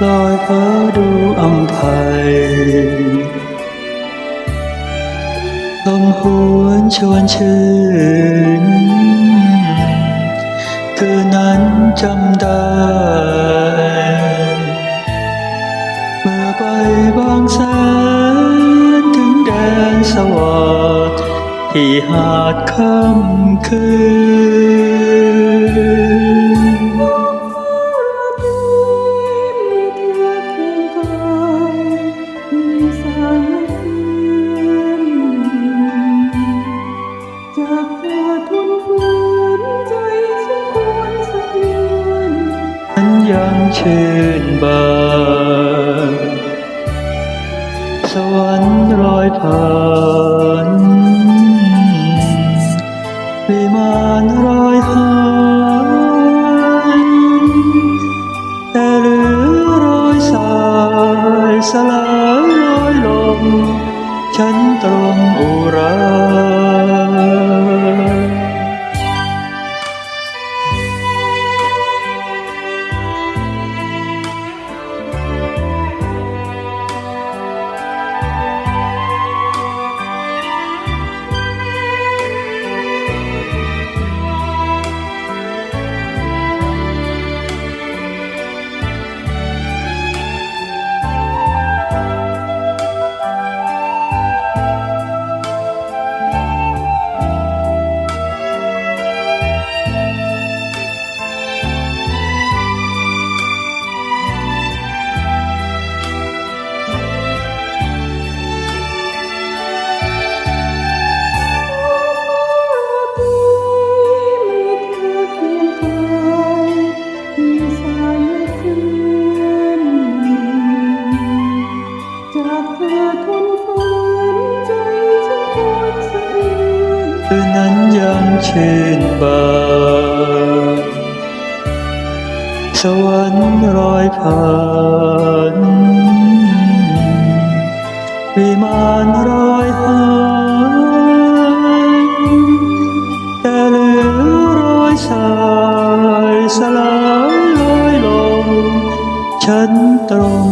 ลอยเพ้อดูอำไพลมหวนชวนชื่นคืนนั้นจำได้ เมื่อไปบางแสนถึงแดนสวรรค์ที่หาดค่ำคืน ยังชื่นบานสวรรค์ลอยผ่านวิมานลอยหายแต่เหลือรอยสายสลายลอยลงฉันตรงอุรา เธอทนฝืนใจฉันควรสะเทือนคืนนั้นยังชื่นบานสวรรค์ลอยผ่านวิมานลอยหายแต่เหลือรอยสายสลายลอยลงฉันตรง